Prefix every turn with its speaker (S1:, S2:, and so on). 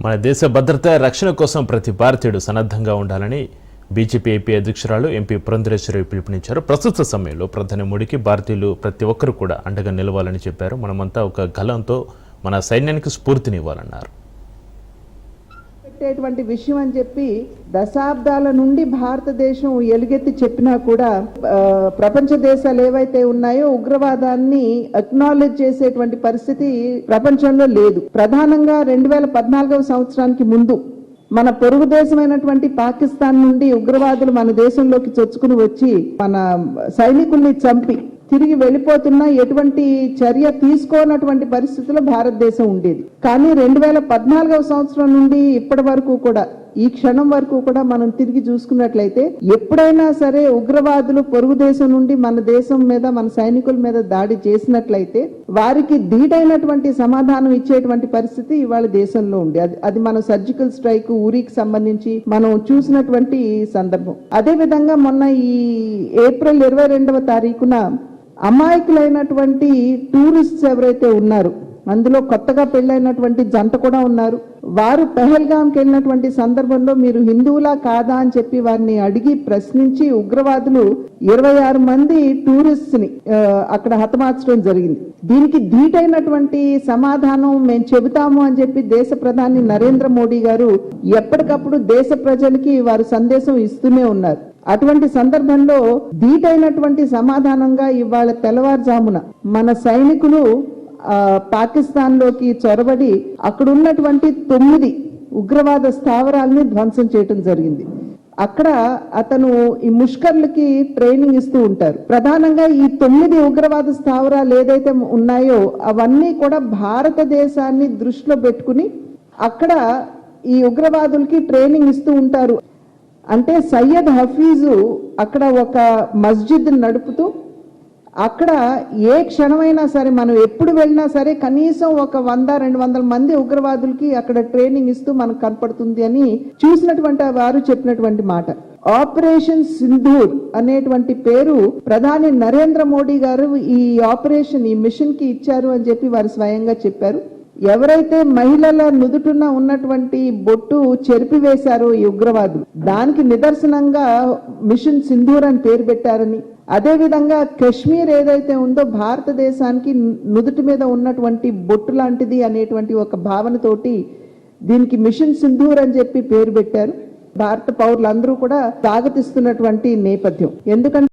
S1: మన దేశ భద్రత రక్షణ కోసం ప్రతి భారతీయుడు సన్నద్ధంగా ఉండాలని బీజేపీ ఏపీ అధ్యక్షురాలు ఎంపీ పురంధరేశ్వరి పిలుపునిచ్చారు. ప్రస్తుత సమయంలో ప్రధాని మోడీకి భారతీయులు ప్రతి ఒక్కరు కూడా అండగా నిలవాలని చెప్పారు. మనమంతా ఒక గలంతో మన సైన్యానికి స్ఫూర్తినివ్వాలన్నారు.
S2: పెట్టేటువంటి విషయం అని చెప్పి దశాబ్దాల నుండి భారతదేశం ఎలుగెత్తి చెప్పినా కూడా ప్రపంచ దేశాలు ఏవైతే ఉన్నాయో ఉగ్రవాదాన్ని అక్నాలెడ్జ్ చేసేటువంటి పరిస్థితి ప్రపంచంలో లేదు. ప్రధానంగా రెండు వేల పద్నాలుగవ సంవత్సరానికి ముందు మన పొరుగు దేశమైనటువంటి పాకిస్తాన్ నుండి ఉగ్రవాదులు మన దేశంలోకి చొచ్చుకుని వచ్చి మన సైనికుల్ని చంపి తిరిగి వెళ్ళిపోతున్నా ఎటువంటి చర్య తీసుకోనటువంటి పరిస్థితిలో భారతదేశం ఉండేది. కానీ రెండు వేల పద్నాలుగవ సంవత్సరం నుండి ఇప్పటి వరకు కూడా ఈ క్షణం వరకు కూడా మనం తిరిగి చూసుకున్నట్లయితే ఎప్పుడైనా సరే ఉగ్రవాదులు పొరుగు దేశం నుండి మన దేశం మీద మన సైనికుల మీద దాడి చేసినట్లయితే వారికి ధీటైనటువంటి సమాధానం ఇచ్చేటువంటి పరిస్థితి ఇవాళ దేశంలో ఉంది. అది అది మన సర్జికల్ స్ట్రైక్ ఊరికి సంబంధించి మనం చూసినటువంటి సందర్భం. అదే విధంగా మొన్న ఈ ఏప్రిల్ ఇరవై రెండవ తారీఖున అమాయకులైనటువంటి టూరిస్ట్స్ ఎవరైతే ఉన్నారు అందులో కొత్తగా పెళ్ళైనటువంటి జంట కూడా ఉన్నారు. వారు పెహల్గాంకి వెళ్ళినటువంటి సందర్భంలో మీరు హిందువులా కాదా అని చెప్పి వారిని అడిగి ప్రశ్నించి ఉగ్రవాదులు ఇరవై ఆరు మంది టూరిస్ట్ని అక్కడ హతమార్చడం జరిగింది. దీనికి ధీటైనటువంటి సమాధానం మేము చెబుతాము అని చెప్పి దేశ ప్రధాని నరేంద్ర మోడీ గారు ఎప్పటికప్పుడు దేశ ప్రజలకి వారు సందేశం ఇస్తూనే ఉన్నారు. అటువంటి సందర్భంలో ధీటైనటువంటి సమాధానంగా ఇవాళ తెల్లవారుజామున మన సైనికులు ఆ, పాకిస్తాన్లోకి చొరబడి అక్కడ ఉన్నటువంటి తొమ్మిది ఉగ్రవాద స్థావరాలని ధ్వంసం చేయటం జరిగింది. అక్కడ అతను ఈ ముష్కర్లకి ట్రైనింగ్ ఇస్తూ ఉంటారు. ప్రధానంగా ఈ తొమ్మిది ఉగ్రవాద స్థావరాలు ఏదైతే ఉన్నాయో అవన్నీ కూడా భారతదేశాన్ని దృష్టిలో పెట్టుకుని అక్కడ ఈ ఉగ్రవాదులకి ట్రైనింగ్ ఇస్తూ ఉంటారు. అంటే సయ్యద్ హఫీజు అక్కడ ఒక మస్జిద్ నడుపుతూ అక్కడ ఏ క్షణమైనా సరే మనం ఎప్పుడు వెళ్ళినా సరే కనీసం ఒక వంద రెండు వందల మంది ఉగ్రవాదులకి అక్కడ ట్రైనింగ్ ఇస్తూ మనకు కనపడుతుంది అని చూసినటువంటి వారు చెప్పినటువంటి మాట. ఆపరేషన్ సింధూర్ అనేటువంటి పేరు ప్రధాని నరేంద్ర మోడీ గారు ఈ ఆపరేషన్ ఈ మిషన్కి ఇచ్చారు అని చెప్పి వారు స్వయంగా చెప్పారు. ఎవరైతే మహిళల నుదుటున ఉన్నటువంటి బొట్టు చెరిపివేశారో ఈ ఉగ్రవాదులు దానికి నిదర్శనంగా మిషన్ సింధూర్ అని పేరు పెట్టారని. అదే విధంగా కశ్మీర్ ఏదైతే ఉందో భారతదేశానికి నుదుటి మీద ఉన్నటువంటి బొట్టు లాంటిది అనేటువంటి ఒక భావనతోటి దీనికి మిషన్ సింధూర్ అని చెప్పి పేరు పెట్టారు. భారత పౌరులందరూ కూడా స్వాగతిస్తున్నటువంటి నేపథ్యం. ఎందుకంటే